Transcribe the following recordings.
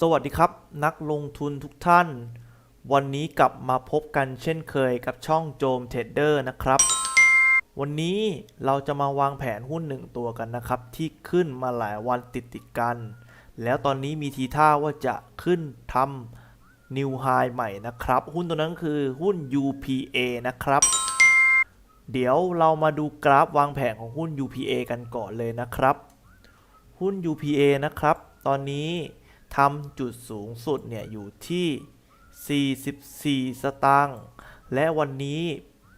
สวัสดีครับ นักลงทุนทุกท่าน วันนี้กลับมาพบกันเช่นเคยกับช่องโจมเทรดเดอร์นะครับ วันนี้เราจะมาวางแผนหุ้นหนึ่งตัวกันนะครับ ที่ขึ้นมาหลายวันติดติดกัน แล้วตอนนี้มีทีท่าว่าจะขึ้นทำนิวไฮใหม่นะครับ หุ้นตัวนั้นคือหุ้น UPA นะครับ เดี๋ยวเรามาดูกราฟวางแผนของหุ้น UPA กันก่อนเลยนะครับ หุ้น UPA นะครับ ตอนนี้ ทำจุดสูงสุดเนี่ยอยู่ที่ 44 สตางค์และวันนี้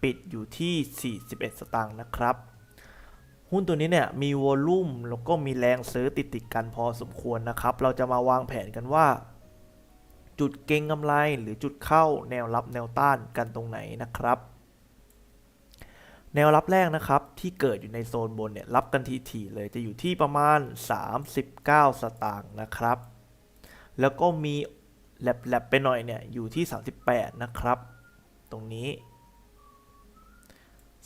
ปิดอยู่ที่ 41 สตางค์นะครับ หุ้นตัวนี้เนี่ยมีวอลุ่มแล้วก็มีแรงซื้อติดติดกันพอสมควรนะครับ เราจะมาวางแผนกันว่า จุดเก็งกำไรหรือจุดเข้าแนวรับแนวต้านกันตรงไหนนะครับ แนวรับแรกนะครับที่เกิดอยู่ในโซนบนเนี่ยรับกันทีๆเลยจะอยู่ที่ประมาณ 39 สตางค์นะครับ แล้วก็มีแลบๆไปหน่อยเนี่ยอยู่ที่ 38 นะครับ ตรงนี้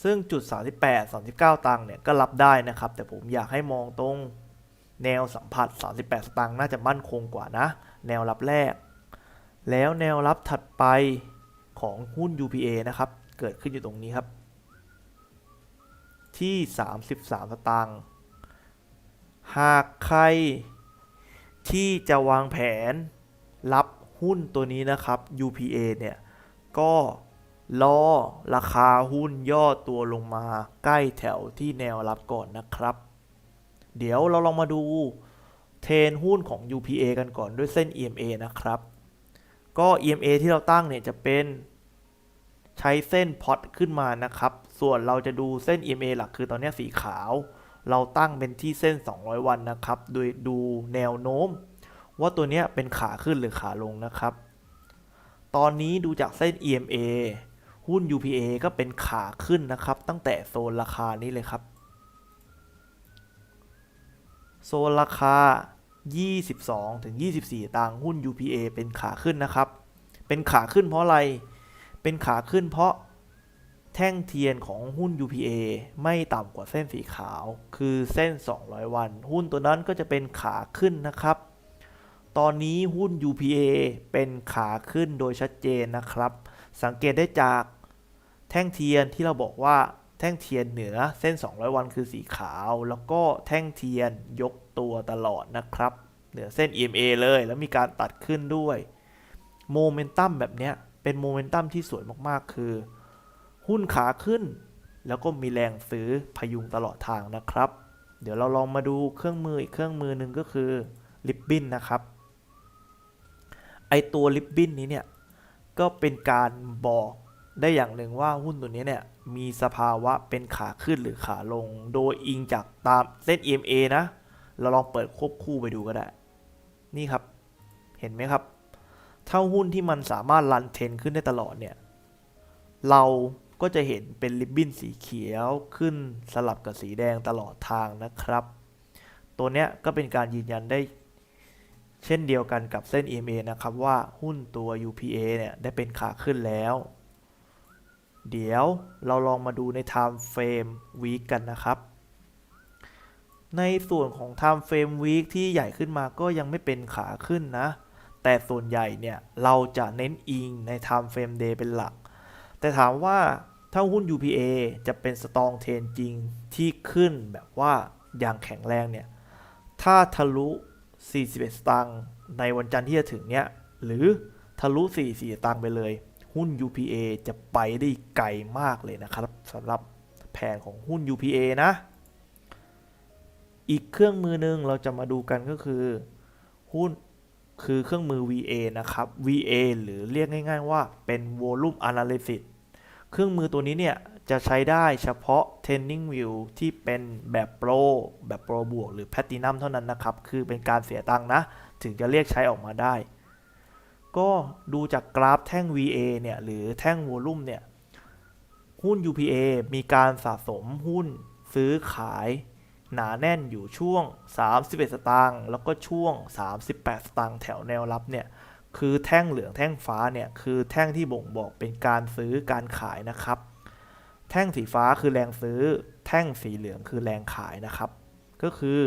ซึ่งจุด 38 39 ตังค์เนี่ยก็รับได้นะครับ แต่ผมอยากให้มองตรงแนวสัมผัส 38 สตางค์น่าจะมั่นคงกว่านะ แนวรับแรก แล้วแนวรับถัดไปของหุ้น UPA นะครับ เกิดขึ้นอยู่ตรงนี้ครับ ที่ 33 สตางค์หากใคร ที่จะวางแผนรับหุ้นตัวนี้นะครับ UPA เนี่ย ก็รอราคาหุ้นย่อตัวลงมาใกล้แถวที่แนวรับก่อนนะครับ เดี๋ยวเราลองมาดูเทรนหุ้นของ UPA กันก่อนด้วยเส้น EMA นะครับ ก็ EMA ที่เราตั้งเนี่ยจะเป็นใช้เส้นพอตขึ้นมานะครับ ส่วนเราจะดูเส้น EMA หลักคือตอนนี้สีขาว เราตั้งเป็นที่เส้น 200 วันนะครับ โดยดูแนวโน้ม ว่าตัวนี้เป็นขาขึ้นหรือขาลงนะครับ ตอนนี้ดูจากเส้น EMA หุ้น UPA ก็เป็นขาขึ้นนะครับ ตั้งแต่โซนราคานี้เลยครับ โซนราคา 22 ถึง 24 ตังหุ้น UPA เป็นขาขึ้นนะครับ เป็นขาขึ้นเพราะอะไร เป็นขาขึ้นเพราะ แท่งเทียนของหุ้น UPA ไม่ต่ำกว่าเส้นสีขาว คือเส้น 200 วัน หุ้นตัวนั้นก็จะเป็นขาขึ้นนะครับ ตอนนี้หุ้น UPA เป็นขาขึ้นโดยชัดเจนนะครับ สังเกตได้จากแท่งเทียนที่เราบอกว่าแท่งเทียนเหนือเส้น 200 วันคือสีขาว แล้วก็แท่งเทียนยกตัวตลอดนะครับ เหนือเส้น EMA เลยแล้วมีการตัดขึ้นด้วยโมเมนตัมแบบนี้เป็นโมเมนตัมที่สวยมากๆ คือ หุ้นขาขึ้น แล้วก็มีแรงซื้อพยุงตลอดทางนะครับ เดี๋ยวเราลองมาดูเครื่องมืออีกเครื่องมือหนึ่งก็คือลิปบินนะครับไอตัวลิปบินนี้เนี่ยก็เป็นการบอกได้อย่างหนึ่งว่าหุ้นตัวนี้เนี่ยมีสภาวะเป็นขาขึ้นหรือขาลง โดยอิงจากตามเส้น EMA นะ เราลองเปิดควบคู่ไปดูก็ได้ นี่ครับเห็นไหมครับ ถ้าหุ้นที่มันสามารถรันเทนขึ้นได้ตลอดเนี่ย เรา ก็จะเห็นเป็นริบบิ้นสีเขียวขึ้นสลับกับสีแดงตลอดทางนะครับ ตัวเนี้ยก็เป็นการยืนยันได้ เช่นเดียวกันกับเส้น EMA นะครับว่าหุ้นตัว UPA เนี่ยได้เป็นขาขึ้นแล้ว เดี๋ยวเราลองมาดูใน Time Frame Week กันนะครับ ในส่วนของ Time Frame Week ที่ใหญ่ขึ้นมาก็ยังไม่เป็นขาขึ้นนะ แต่ส่วนใหญ่เนี่ยเราจะเน้นอิงใน Time Frame Day เป็นหลัก แต่ถามว่า ถ้าหุ้น UPA จะเป็นสตองเทนจริงที่ขึ้นแบบว่าอย่างแข็งแรงเนี่ย ถ้าทะลุ 41 สตางค์ในวันจันทร์ที่จะถึงเนี่ย หรือทะลุ 44 สตางค์ไปเลย หุ้น UPA จะไปได้ไกลมากเลยนะครับสำหรับแผนของหุ้น UPA นะ อีกเครื่องมือหนึ่งเราจะมาดูกันก็คือ หุ้นคือเครื่องมือ VA นะครับ VA หรือเรียกง่าย ๆ ว่าเป็น Volume Analysis เครื่องมือตัวนี้เนี่ยจะใช้ได้เฉพาะ Training View ที่เป็นแบบโปรแบบโปรบวกหรือ Platinum เท่านั้นนะครับ คือเป็นการเสียตังค์นะ ถึงจะเรียกใช้ออกมาได้ ก็ดูจากกราฟแท่ง VA เนี่ย หรือแท่ง Volume เนี่ย หุ้น UPA มีการสะสมหุ้นซื้อขาย หนาแน่นอยู่ช่วง 31 สตางค์แล้วก็ช่วง 38 สตางค์แถวแนวรับเนี่ย คือแท่งเหลืองแท่งฟ้าเนี่ยคือแท่งที่บ่งบอกเป็นการซื้อการขายนะครับ แท่งสีฟ้าคือแรงซื้อ แท่งสีเหลืองคือแรงขายนะครับ ก็คือ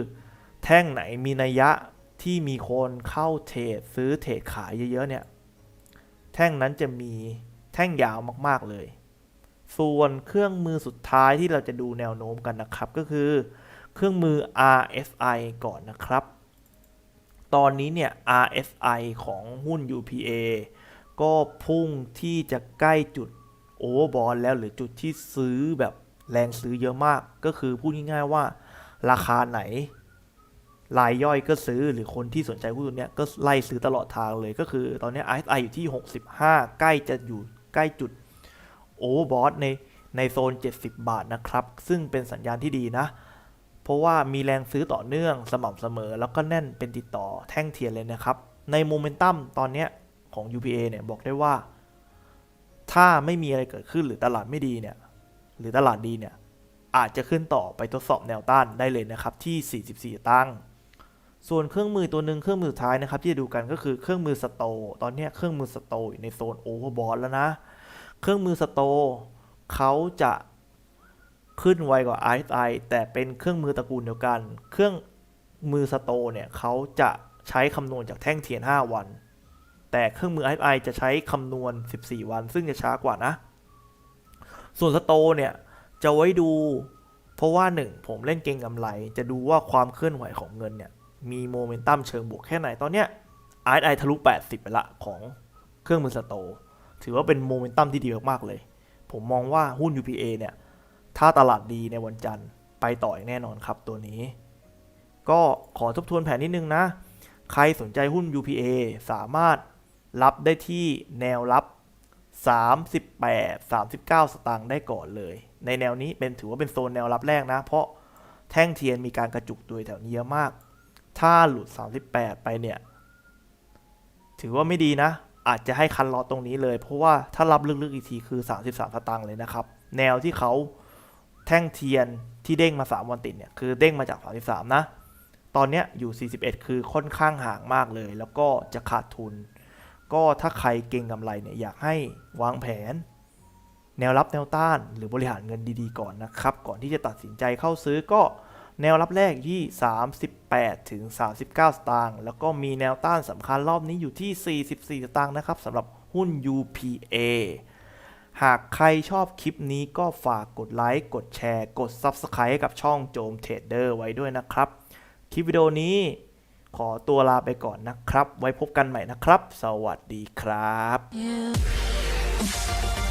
แท่งไหนมีนัยยะที่มีคนเข้าเทรดซื้อเทรดขายเยอะๆเนี่ยแท่งนั้นจะมีแท่งยาวมากๆเลย ส่วนเครื่องมือสุดท้ายที่เราจะดูแนวโน้มกันนะครับ ก็คือ เครื่องมือ RSI ก่อนนะครับ ตอนนี้เนี่ย RSI ของหุ้น UPA ก็พุ่งที่จะใกล้จุดโอเวอร์บอลแล้วหรือจุดที่ซื้อแบบแรงซื้อเยอะมาก ก็คือพูดง่ายๆว่าราคาไหนรายย่อยก็ซื้อหรือคนที่สนใจหุ้นตัวเนี้ยก็ไล่ซื้อตลอดทางเลยก็คือตอนนี้ RSI อยู่ที่ 65 ใกล้จะอยู่ใกล้จุดโอเวอร์บอทในในโซน 70 บาทนะครับ ซึ่งเป็นสัญญาณที่ดีนะ เพราะว่ามีแรงซื้อต่อเนื่องสม่ำเสมอ แล้วก็แน่นเป็นติดต่อแท่งเทียนเลยนะครับ ในโมเมนตัมตอนนี้ของ UPA เนี่ยบอกได้ว่า ถ้าไม่มีอะไรเกิดขึ้นหรือตลาดไม่ดีเนี่ยหรือตลาดดีเนี่ยอาจจะขึ้นต่อไปทดสอบแนวต้านได้เลยนะครับที่ 44 ตั้ง ส่วนเครื่องมือตัวหนึ่งเครื่องมือท้ายนะครับ ที่จะดูกันก็คือเครื่องมือสโต ตอนนี้เครื่องมือสโตอยู่ในโซนโอเวอร์บอทแล้วนะ เครื่องมือสโตเขาจะ ขึ้นไวกว่า RSI แต่เป็นเครื่องมือตระกูลเดียวกัน เครื่องมือสโตเนี่ยเขาจะใช้คำนวณจากแท่งเทียน 5 วัน แต่เครื่องมือ RSI จะใช้คำนวณ 14 วัน ซึ่งจะช้ากว่านะ ส่วนสโตเนี่ยจะไว้ดู เพราะว่าหนึ่งผมเล่นเก่งกำไร จะดูว่าความเคลื่อนไหวของเงินเนี่ยมีโมเมนตัมเชิงบวกแค่ไหนตอนเนี้ย RSI ทะลุ 80 ไปละของเครื่องมือสโตถือว่าเป็นโมเมนตัมที่ดีมากๆเลย ผมมองว่าหุ้น UPA เนี่ย ถ้าตลาดดีในวันจันทร์ไปต่ออย่างแน่นอนครับตัวนี้ ก็ขอทบทวนแผนนิดนึงนะ ใครสนใจหุ้น UPA สามารถรับได้ที่แนวรับ 38 39 สตางค์ได้ก่อนเลย ในแนวนี้เป็นถือว่าเป็นโซนแนวรับแรกนะ เพราะแท่งเทียนมีการกระจุกตัวแถวนี้เยอะมาก ถ้าหลุด 38 ไปเนี่ย ถือว่าไม่ดีนะ อาจจะให้คันลอตตรงนี้เลย เพราะว่าถ้ารับลึกๆอีกทีคือ 33 สตางค์เลยนะครับ แนวที่เขา แท่งเทียนที่เด้งมา 3 วันติดเนี่ยคือเด้งมาจาก 33 นะ ตอนเนี้ยอยู่ 41 คือค่อนข้างห่างมากเลย แล้วก็จะขาดทุน ก็ถ้าใครเก่งกำไรเนี่ยอยากให้วางแผน แนวรับแนวต้านหรือบริหารเงินดีๆก่อนนะครับ ก่อนที่จะตัดสินใจเข้าซื้อก็แนวรับแรกที่ 38 ถึง 39 สตางค์แล้วก็มีแนวต้านสำคัญรอบนี้อยู่ที่ 44 สตางค์นะครับสำหรับหุ้น UPA หากใครชอบคลิปนี้ก็ฝากกดไลค์ กดแชร์ กด Subscribe ให้กับช่องโจมเทรดเดอร์ไว้ด้วยนะครับ คลิปวิดีโอนี้ขอตัวลาไปก่อนนะครับ ไว้พบกันใหม่นะครับ สวัสดีครับ yeah.